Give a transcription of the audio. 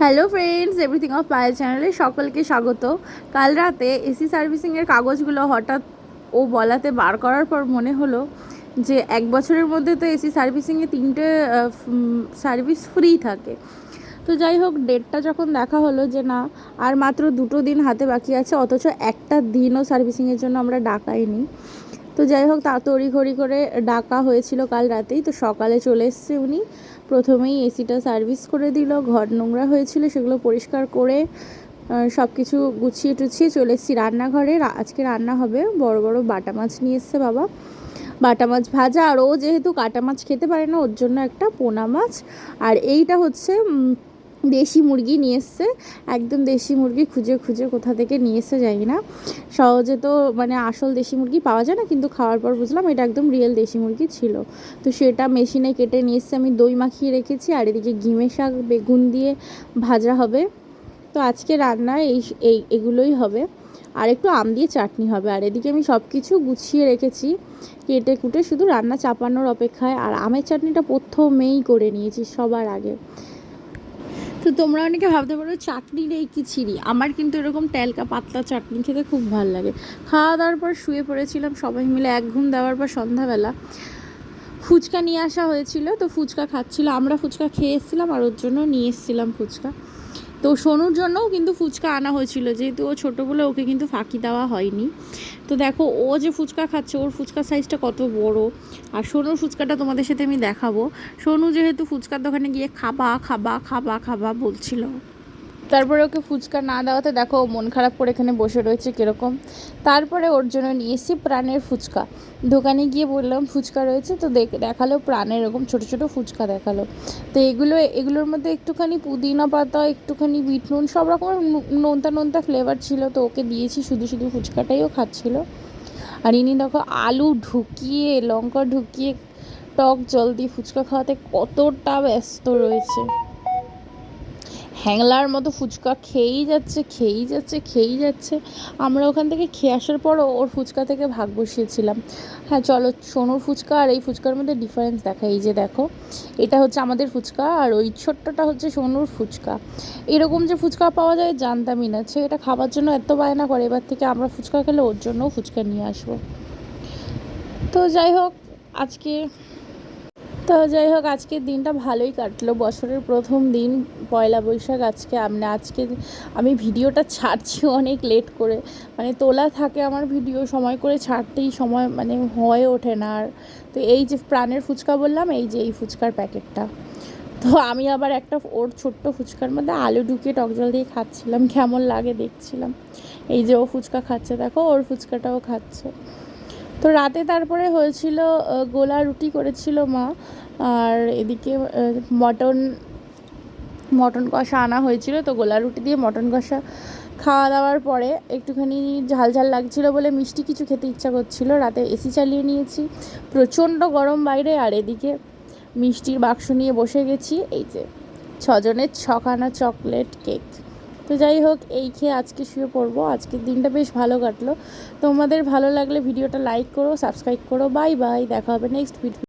Hello friends everything of Payel চ্যানেলে সকলকে স্বাগত। কাল রাতে এসি সার্ভিসিংয়ের কাগজগুলো হঠাৎ ও বলাতে বার করার পর মনে হলো যে এক বছরের মধ্যে তো এসি সার্ভিসিংয়ে তিনটে সার্ভিস ফ্রি থাকে। তো যাই হোক ডেটটা যখন দেখা হলো যে না, আর মাত্র দুটো দিন হাতে বাকি আছে, অথচ একটা দিনও সার্ভিসিংয়ের জন্য আমরা ডাকাইনি। তো যাই হোক, তা তড়িঘড়ি করে ডাকা হয়েছিল কাল রাতেই। তো সকালে চলে এসছে উনি। প্রথমেই এসিটা সার্ভিস করে দিল, ঘর নোংরা হয়েছিল, সেগুলো পরিষ্কার করে সব কিছু গুছিয়ে টুছিয়ে চলে এসেছি রান্নাঘরে। আজকে রান্না হবে বড় বড় বাটা মাছ নিয়ে এসছে বাবা। বাটা মাছ ভাজা, আর ও যেহেতু কাটা মাছ খেতে পারে না, ওর জন্য একটা পোনা মাছ। আর এইটা হচ্ছে দেশি মুরগি নিয়ে এসছে। একদম দেশি মুরগি খুঁজে খুঁজে কোথা থেকে নিয়ে এসে জানি না। সহজে তো মানে আসল দেশি মুরগি পাওয়া যায় না, কিন্তু খাওয়ার পর বুঝলাম এটা একদম রিয়েল দেশি মুরগি ছিল। তো সেটা মেশিনে কেটে নিয়ে এসছে, আমি দই মাখিয়ে রেখেছি আর এদিকে ঘিমে শাক, বেগুন দিয়ে ভাজা হবে। তো আজকে রান্না এই এই, এগুলোই হবে। আর একটু আম দিয়ে চাটনি হবে। আর এদিকে আমি সব কিছু গুছিয়ে রেখেছি। কেটে কুটে শুধু রান্না চাপানোর অপেক্ষায়। আর আমের চাটনিটা প্রথমেই করে নিয়েছি সবার আগে। তো তোমরা অনেকে ভাবতে পারো চাটনি নেই কি ছিরি আমার কিন্তু এরকম টেলকা পাতলা চাটনি খেতে খুব ভালো লাগে। খাওয়া দাওয়ার পর শুয়ে পড়েছিলাম সবাই মিলে এক ঘুম দেওয়ার পর সন্ধ্যাবেলা। ফুচকা নিয়ে আসা হয়েছিল, তো ফুচকা খাচ্ছিল। আমরা ফুচকা খেয়ে এসেছিলাম আর ওর জন্য নিয়ে এসেছিলাম ফুচকা। তো সোনুর জন্যও কিন্তু ফুচকা আনা হয়েছিল, যেহেতু ও ছোটো বলে ওকে কিন্তু ফাঁকি দেওয়া হয়নি। তো দেখো, ও যে ফুচকা খাচ্ছে, ওর ফুচকার সাইজটা কত বড়। আর সোনুর ফুচকাটা তোমাদের সাথে আমি দেখাবো। সোনু যেহেতু ফুচকার দোকানে গিয়ে খাবা খাবা খাবা খাবা বলছিল। তারপরে ওকে ফুচকা না দেওয়াতে দেখো মন খারাপ করে এখানে বসে রয়েছে কীরকম। তারপরে ওর জন্য নিয়ে এসেছি প্রাণের ফুচকা। দোকানে গিয়ে বললাম, ফুচকা রয়েছে? তো দেখ- দেখাল প্রাণের এরকম ছোট ছোট ফুচকা দেখাল। তো এগুলো, এগুলোর মধ্যে একটুখানি পুদিনা পাতা, একটুখানি বিট নুন, সব রকমের নোনতা নোনতা ফ্লেভার ছিল। তো ওকে দিয়েছি, শুধু শুধু ফুচকাটাই ও খাচ্ছিল। আর ইনি দেখো আলু ঢুকিয়ে, লঙ্কা ঢুকিয়ে, টক জল দিয়ে ফুচকা খাওয়াতে কতটা ব্যস্ত রয়েছে। হ্যাংলার মতো ফুচকা খেয়েই যাচ্ছে খেয়েই যাচ্ছে খেয়েই যাচ্ছে। আমরা ওখান থেকে খেয়ে আসার পরও ওর ফুচকা থেকে ভাগ বসিয়েছিলাম। হ্যাঁ চলো সোনুর ফুচকা আর এই ফুচকার মধ্যে ডিফারেন্স দেখা এই যে দেখো, এটা হচ্ছে আমাদের ফুচকা আর ওই ছোট্টটা হচ্ছে সোনুর ফুচকা। এরকম যে ফুচকা পাওয়া যায় জানতামই না। সে এটা খাবার জন্য এত বায়না করে, এবার থেকে আমরা ফুচকা খেলে ওর জন্যও ফুচকা নিয়ে আসব। তো যাই হোক, আজকে তো যাই হোক, আজকের দিনটা ভালোই কাটলো। বছরের প্রথম দিন, পয়লা বৈশাখ আজকে, আমি আজকে আমি ভিডিওটা ছাড়ছি অনেক লেট করে। মানে তোলা থাকে আমার ভিডিও, সময় করে ছাড়তেই সময় মানে হয়ে ওঠে না আর। তো এই যে প্রাণের ফুচকা বললাম, এই যে এই ফুচকার প্যাকেটটা। তো আমি আবার একটা ওর ছোট্ট ফুচকার মধ্যে আলু ঢুকিয়ে টক জল দিয়ে খাচ্ছিলাম, কেমন লাগে দেখছিলাম। এই যে ও ফুচকা খাচ্ছে, দেখো, ওর ফুচকাটাও খাচ্ছে। তো রাতে তারপরে হয়েছিল গোলা রুটি করেছিল মা, আর এদিকে মটন মটন কষা আনা হয়েছিল। তো গোলা রুটি দিয়ে মটন কষা খাওয়া দাওয়ার পরে একটুখানি ঝাল ঝাল লাগছিল বলে মিষ্টি কিছু খেতে ইচ্ছা করছিল। রাতে এসি চালিয়ে নিয়েছি, প্রচণ্ড গরম বাইরে, আর এদিকে মিষ্টির বাক্স নিয়ে বসে গেছি। এই যে, ছজনের ছখানা চকলেট কেক। তো যাই হোক, এই খেয়ে আজকে শুয়ে পড়ব। আজকের দিনটা বেশ ভালো কাটলো। তোমাদের ভালো লাগলে ভিডিওটা লাইক করো সাবস্ক্রাইব করো। বাই বাই দেখা হবে নেক্সট ভিডিও